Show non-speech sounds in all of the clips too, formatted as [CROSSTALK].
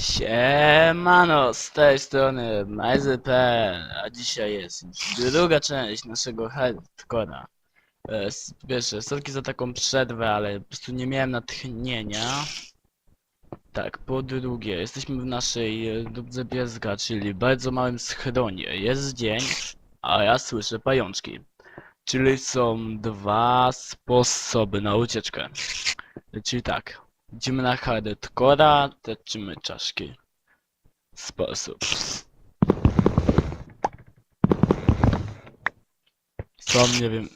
Siemano, z tej strony MyZPL, a dzisiaj jest druga część naszego hardcora. E, Pierwsze, sorki za taką przerwę, ale po prostu nie miałem natchnienia. Tak, po drugie, jesteśmy w naszej e, dubce pieska, czyli bardzo małym schronie. Jest dzień, a ja słyszę pajączki. Czyli są dwa sposoby na ucieczkę. Czyli tak, idziemy na hardcora, teczymy czaszki. Sposób. Co nie wiem.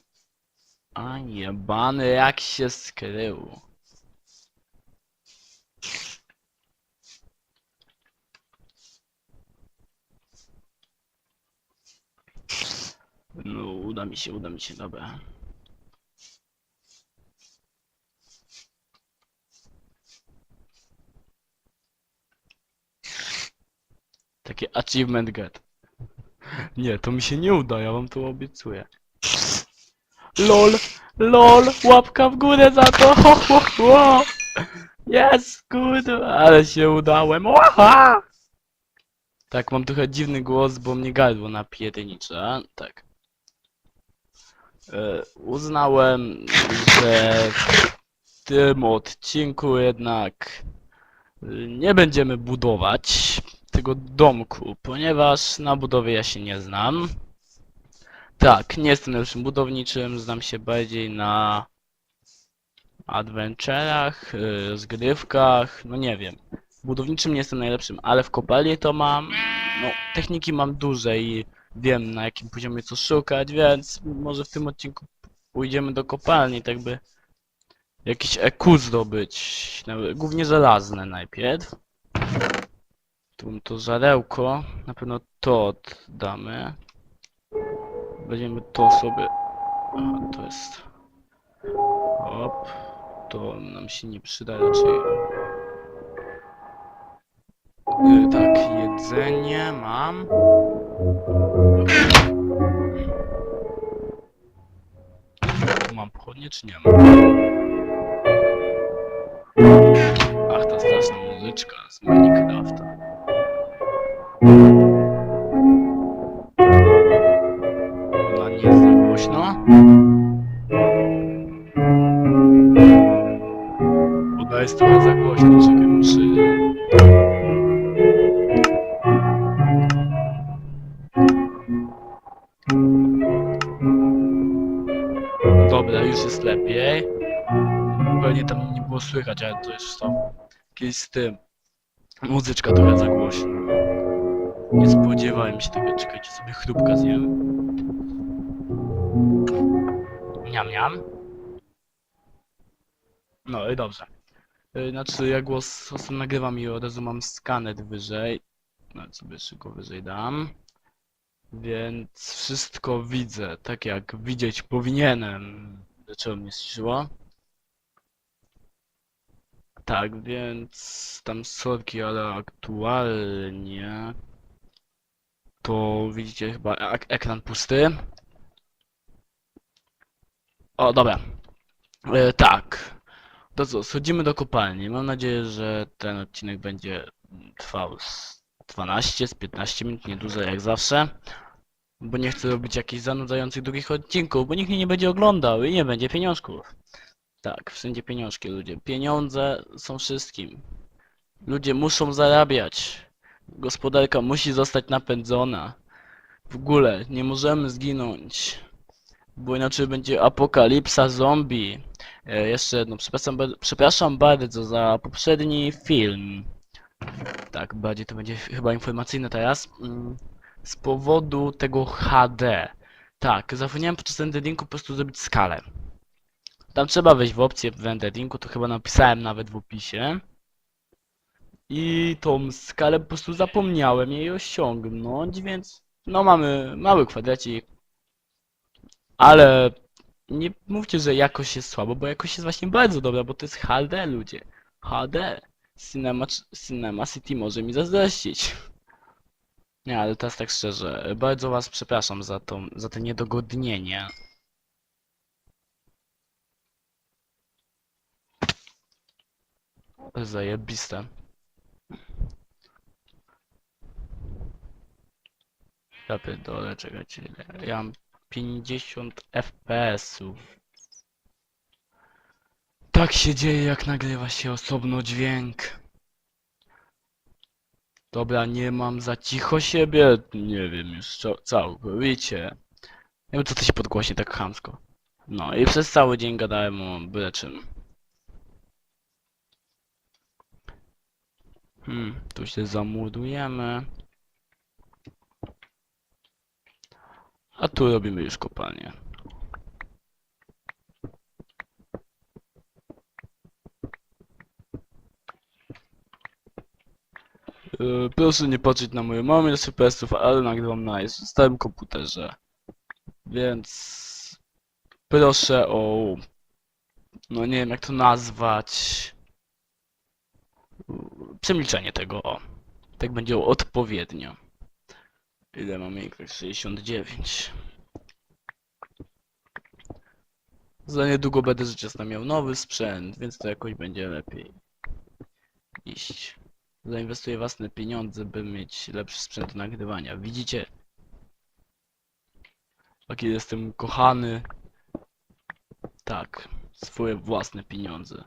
A jebany jak się skrył. No, uda mi się, uda mi się, dobra. Takie achievement get. Nie, to mi się nie uda, ja wam to obiecuję. LOL, LOL, łapka w górę za to, ho, ho, ho. Jest, kurwa, ale się udałem, Łaha! Tak, mam trochę dziwny głos, bo mnie gardło napiernicza, tak. E, uznałem, że w tym odcinku jednak nie będziemy budować tego domku, ponieważ na budowie ja się nie znam. Tak, nie jestem lepszym budowniczym, znam się bardziej na adventurach, y, rozgrywkach, no nie wiem. Budowniczym nie jestem najlepszym, ale w kopalni to mam, no techniki mam duże i wiem na jakim poziomie co szukać, więc może w tym odcinku pójdziemy do kopalni, tak by jakiś EQ zdobyć, głównie żelazne najpierw. Tu to żarełko, na pewno to oddamy. Weźmiemy to sobie. Aha, to jest. Hop. To nam się nie przyda raczej. Yy, tak, jedzenie mam. Tu mam pochodnie czy nie mam? Już jest lepiej. Pewnie tam nie było słychać, ale to już tam jakieś z tym. Muzyczka trochę za głośno. Nie spodziewałem się tego, czekajcie sobie chrupka zjem. Miam, miam. No i dobrze. Y, Znaczy ja głos ostatnio nagrywam i od razu mam skaner wyżej. No sobie szybko wyżej dam. Więc wszystko widzę, tak jak widzieć powinienem. Dlaczego mnie ściszyło? Tak, więc tam sorki, ale aktualnie to widzicie chyba ek ekran pusty. O, dobra. E, tak. To co, schodzimy do kopalni. Mam nadzieję, że ten odcinek będzie trwał z 12, z 15 minut, nie dużo jak zawsze. Bo nie chcę robić jakichś zanudzających długich odcinków, bo nikt mnie nie będzie oglądał i nie będzie pieniążków. Tak, wszędzie pieniążki, ludzie. Pieniądze są wszystkim. Ludzie muszą zarabiać. Gospodarka musi zostać napędzona. W ogóle nie możemy zginąć. Bo inaczej będzie apokalipsa zombie. E, jeszcze jedno, przepraszam, przepraszam bardzo za poprzedni film. Tak, bardziej to będzie chyba informacyjne teraz. Mm, Z powodu tego HD. Tak, zapomniałem podczas renderingu po prostu zrobić skalę. Tam trzeba wejść w opcję w renderingu, to chyba napisałem nawet w opisie. I tą skalę po prostu zapomniałem jej osiągnąć, więc no mamy mały kwadracik. Ale nie mówcie, że jakość jest słaba, bo jakość jest właśnie bardzo dobra, bo to jest HD ludzie. HD. Cinema, Cinema City może mi zazdrościć. Nie, ale teraz tak szczerze, bardzo was przepraszam za to, za to niedogodnienie. Zajebiste. Ja pierdolę, czekajcie, ja mam 50 FPS-ów. Tak się dzieje, jak nagrywa się osobno dźwięk. Dobra, nie mam za cicho siebie. Nie wiem już co, całkowicie. Nie wiem co to się podgłośnie tak chamsko. No i przez cały dzień gadałem o byle czym. Hmm, tu się zamurdujemy. A tu robimy już kopalnię. Yy, Proszę nie patrzeć na moją małą ilość FPS-ów, ale nagrywam na jest starym komputerze. Więc proszę o no nie wiem jak to nazwać. Przemilczenie tego. O. Tak będzie odpowiednio. Ile mamy ich? 69. Za niedługo będę rzecz jasna miał nowy sprzęt, więc to jakoś będzie lepiej iść. Zainwestuję własne pieniądze, by mieć lepszy sprzęt do nagrywania. Widzicie? Jaki jestem kochany. Tak, swoje własne pieniądze.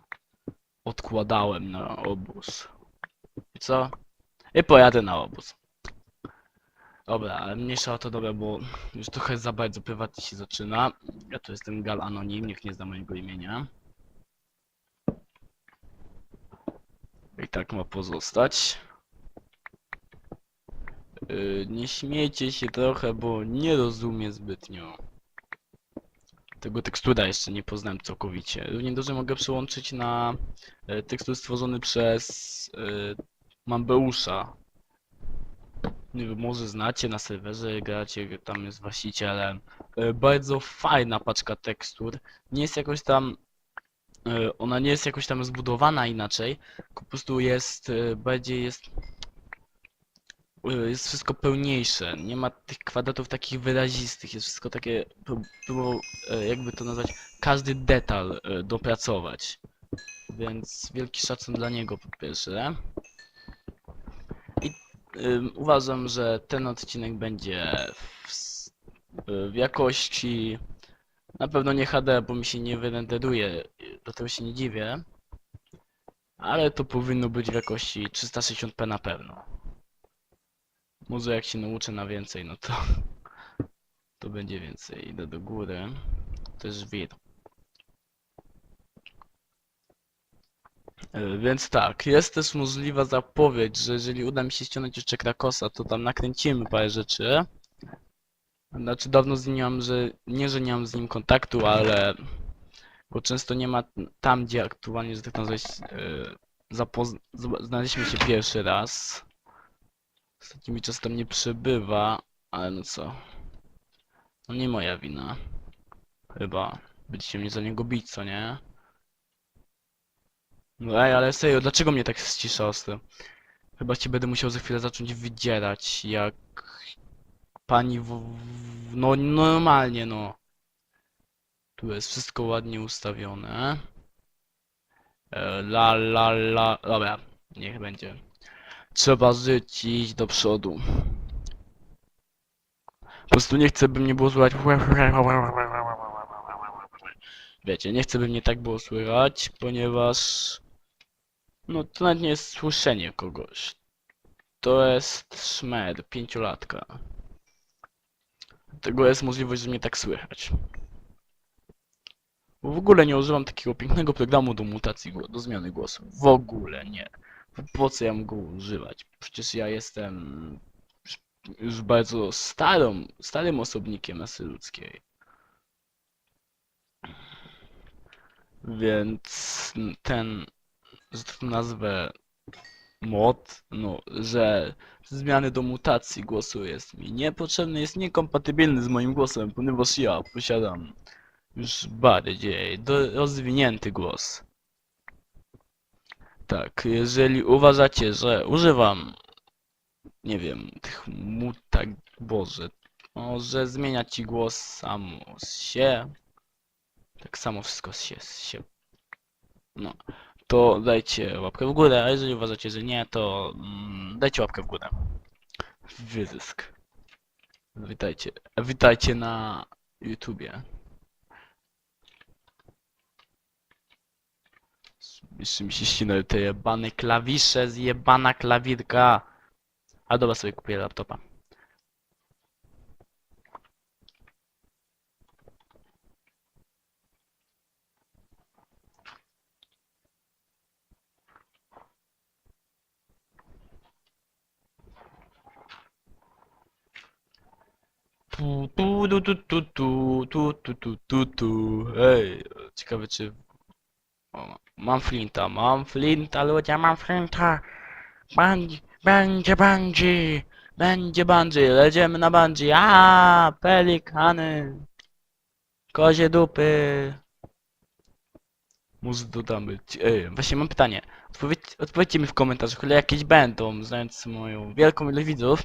Odkładałem na obóz. I co? I pojadę na obóz. Dobra, ale mniejsza o to dobra, bo już trochę za bardzo prywatnie się zaczyna. Ja tu jestem Gal Anonim, niech nie zna mojego imienia. I tak ma pozostać. Yy, nie śmiejcie się trochę, bo nie rozumiem zbytnio. Tego tekstura jeszcze nie poznałem całkowicie. Równie dobrze mogę przełączyć na e, tekstur stworzony przez e, Mambeusza. Nie wiem, może znacie na serwerze, gracie, tam jest właścicielem. E, Bardzo fajna paczka tekstur. Nie jest jakoś tam... e, Ona nie jest jakoś tam zbudowana inaczej, po prostu jest e, bardziej jest... e, Jest wszystko pełniejsze, nie ma tych kwadratów takich wyrazistych, jest wszystko takie, pró- próbował, jakby to nazwać, każdy detal dopracować. Więc wielki szacun dla niego po pierwsze. I ym, uważam, że ten odcinek będzie w, y, w jakości na pewno nie HD, bo mi się nie wyrenderuje, y, do tego się nie dziwię. Ale to powinno być w jakości 360p na pewno. Może jak się nauczę na więcej, no to [LAUGHS] to będzie więcej. Idę do góry. Też wir. E, Więc tak, jest też możliwa zapowiedź, że jeżeli uda mi się ściągnąć jeszcze Krakosa, to tam nakręcimy parę rzeczy. Znaczy dawno z nim nie że nie, że nie mam z nim kontaktu, ale bo często nie ma tam, gdzie aktualnie, że tak nazwać, yy, zapoz- zob- znaleźliśmy się pierwszy raz. Ostatnimi czasem tam nie przebywa, ale no co. No nie moja wina. Chyba. Będziecie mnie za niego bić, co nie? No ej, ale serio, dlaczego mnie tak ścisza ostro? Chyba cię będę musiał za chwilę zacząć wydzierać, jak pani w... w- No normalnie, no. Tu jest wszystko ładnie ustawione. E, La la la... Dobra, niech będzie. Trzeba żyć i iść do przodu. Po prostu nie chcę, by mnie było słychać. Wiecie, nie chcę, by mnie tak było słychać, ponieważ... No to nawet nie jest słyszenie kogoś. To jest szmer, pięciolatka. Tego jest możliwość, że mnie tak słychać. Bo w ogóle nie używam takiego pięknego programu do mutacji, do zmiany głosu. W ogóle nie. Po co ja mam go używać? Przecież ja jestem już- bardzo starą, starym osobnikiem rasy ludzkiej. Więc ten, że nazwę, mod, no, że zmiany do mutacji głosu jest mi niepotrzebny, jest niekompatybilny z moim głosem, ponieważ ja posiadam już bardziej do, rozwinięty głos. Tak, jeżeli uważacie, że używam, nie wiem, tych mutak, boże, no, że zmienia ci głos samo z się, tak samo wszystko się, się, no, to dajcie łapkę w górę, a jeżeli uważacie, że nie, to mm, dajcie łapkę w górę. Wyzysk. Witajcie. Witajcie na YouTubie. Jeszcze mi się ścinały te jebane klawisze, zjebana klawirka. A dobra, sobie kupię laptopa. Tu, tu, tu, tu, tu, tu, tu, tu, tu, tu, tu. Ej, ciekawe czy... O, mam flinta, mam flinta, ludzie, mam flinta. Bandzi, będzie bungee, będzie bungee, lecimy na bungee. A, pelikany. Kozie dupy. Muzy dodamy. Ej, właśnie mam pytanie. Odpowiedzcie mi w komentarzach, ile jakieś będą, znając moją wielką ilość widzów.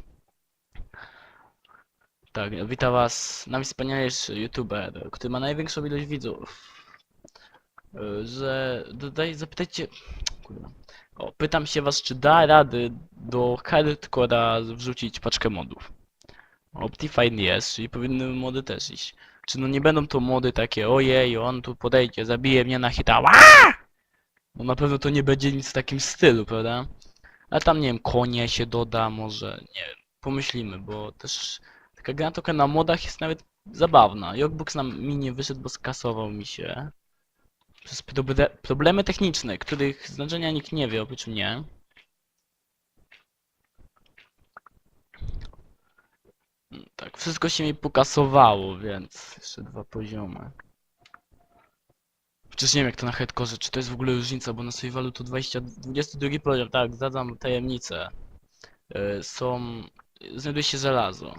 Tak, witam was najwspanialejszy youtuber, który ma największą ilość widzów. Y, Że dodaj, zapytajcie. Kurwa. O, pytam się was, czy da rady do hardcore'a wrzucić paczkę modów. Optifine jest, czyli powinny mody też iść. Czy no nie będą to mody takie, ojej, on tu podejdzie, zabije mnie na hita, Ła! No na pewno to nie będzie nic w takim stylu, prawda? A tam nie wiem, konie się doda, może, nie wiem, pomyślimy, bo też Taka gra trochę na modach jest nawet zabawna. Jogbox nam mi nie wyszedł, bo skasował mi się. Przez proble- problemy techniczne, których znaczenia nikt nie wie oprócz mnie. Tak, wszystko się mi pokasowało, więc jeszcze dwa poziomy. Przecież nie wiem jak to na headcore, czy to jest w ogóle różnica, bo na survivalu to 20, 22 poziom, tak, zadam tajemnicę. Yy, są... Znajduje się żelazo.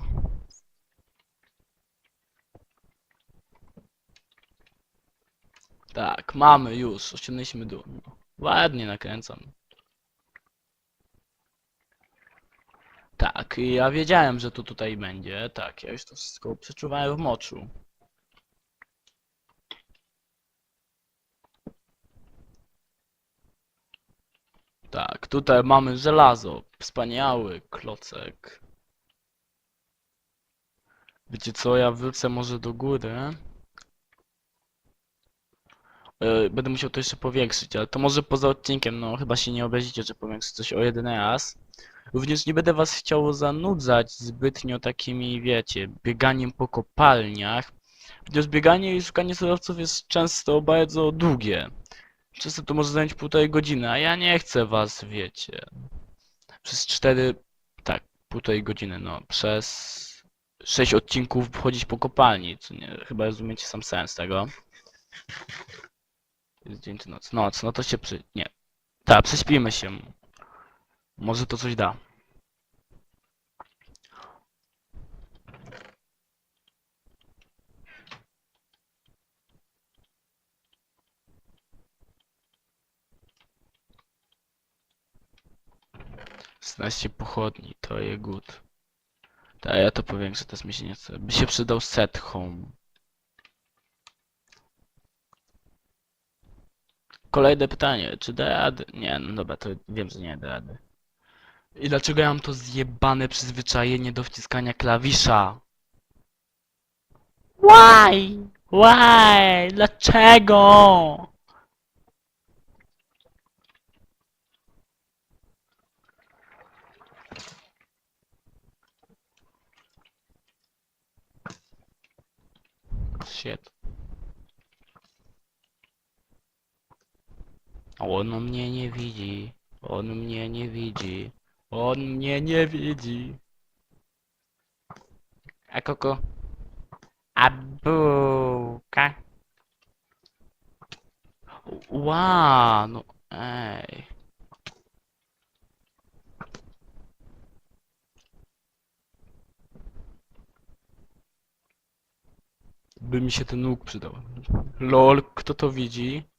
Tak, mamy już, osiągnęliśmy dół. Ładnie nakręcam. Tak, ja wiedziałem, że to tutaj będzie. Tak, ja już to wszystko przeczuwałem w moczu. Tak, tutaj mamy żelazo. Wspaniały klocek. Wiecie co, ja wrócę może do góry. E, Będę musiał to jeszcze powiększyć, ale to może poza odcinkiem, no chyba się nie obrazicie, że powiększę coś o jeden raz. Również nie będę was chciał zanudzać zbytnio takimi, wiecie, bieganiem po kopalniach, ponieważ bieganie i szukanie surowców jest często bardzo długie. Często to może zająć półtorej godziny, a ja nie chcę was, wiecie, przez cztery, tak, półtorej godziny, no, przez sześć odcinków chodzić po kopalni, co nie, chyba rozumiecie sam sens tego. Jest dzień czy noc? Noc, no to się przy... nie. Tak, prześpimy się. Może to coś da. Szesnaście pochodni, to je good. Tak, ja to powiększę, teraz mi się nie. By się przydał set home. Kolejne pytanie, czy da rady? Nie, no dobra, to wiem, że nie da rady. I dlaczego ja mam to zjebane przyzwyczajenie do wciskania klawisza? Why? Why? Dlaczego? Shit. On mnie nie widzi. On mnie nie widzi. On mnie nie widzi. A koko? A bułka? Ła, no ej. By mi się ten łuk przydał. Lol, kto to widzi?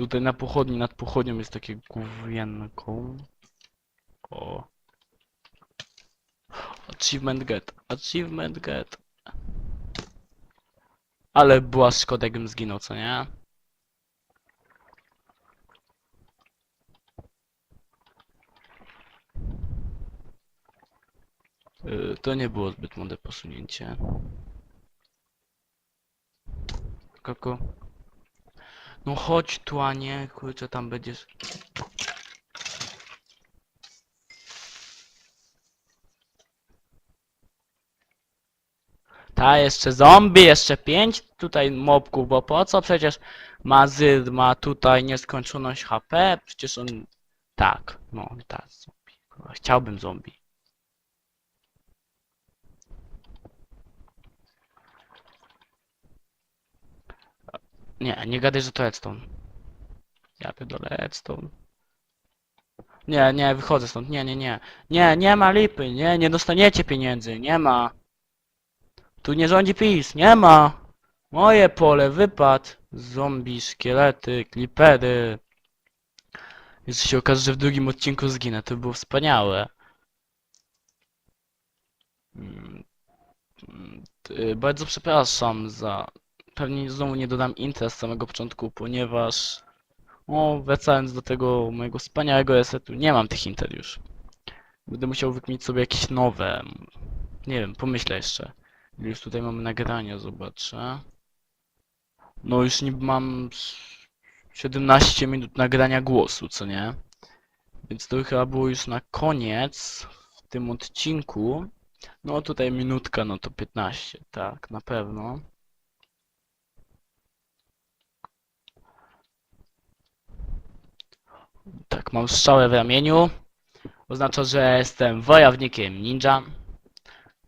Tutaj na pochodni, nad pochodnią jest takie gówienko. O. Achievement get. Achievement get. Ale była szkoda, jakbym zginął, co nie? Y, To nie było zbyt mądre posunięcie. Koko. No chodź tu, a nie, kurczę, tam będziesz. Ta, jeszcze zombie, jeszcze pięć tutaj mobków, bo po co? Przecież Mazyr ma tutaj nieskończoność HP, przecież on... Tak, no, tak, zombie. Chciałbym zombie. Nie, nie gadaj, że to redstone. Ja pierdolę redstone. Nie, nie, wychodzę stąd, nie, nie, nie. Nie, nie ma lipy, nie, nie dostaniecie pieniędzy, nie ma. Tu nie rządzi PiS, nie ma. Moje pole, wypad. Zombie, szkielety, klipery. Jeśli się okaże, że w drugim odcinku zginę, to by było wspaniałe. Mm, mm, Bardzo przepraszam za... Pewnie znowu nie dodam intra z samego początku, ponieważ... O, wracając do tego mojego wspaniałego resetu, nie mam tych inter już. Będę musiał wykminić sobie jakieś nowe. Nie wiem, pomyślę jeszcze. Już tutaj mamy nagrania, zobaczę. No już niby mam s- 17 minut nagrania głosu, co nie? Więc to chyba było już na koniec w tym odcinku. No tutaj minutka, no to 15, tak, na pewno. Tak, mam strzałę w ramieniu. Oznacza, że jestem wojownikiem ninja.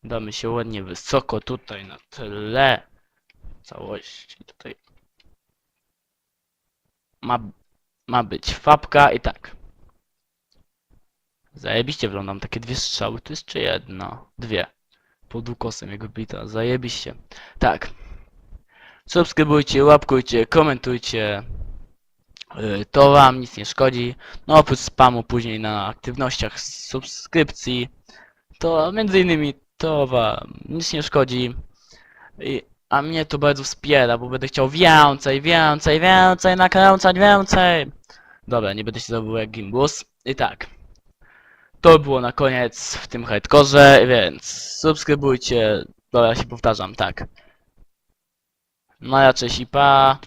Damy się ładnie wysoko tutaj na tle całości. Tutaj ma, ma być fabka i tak. Zajebiście wyglądam. Takie dwie strzały. Tu jest czy jedna? Dwie. Pod ukosem jego bita. Zajebiście. Tak. Subskrybujcie, łapkujcie, komentujcie. Yy, To wam nic nie szkodzi. No oprócz spamu później na aktywnościach subskrypcji. To między innymi to wam nic nie szkodzi. I, a mnie to bardzo wspiera, bo będę chciał więcej, więcej, więcej nakręcać, więcej. Dobra, nie będę się zabawał jak Gimbus. I tak. To było na koniec w tym hardkorze, więc subskrybujcie. Dobra, ja się powtarzam, tak. No i pa.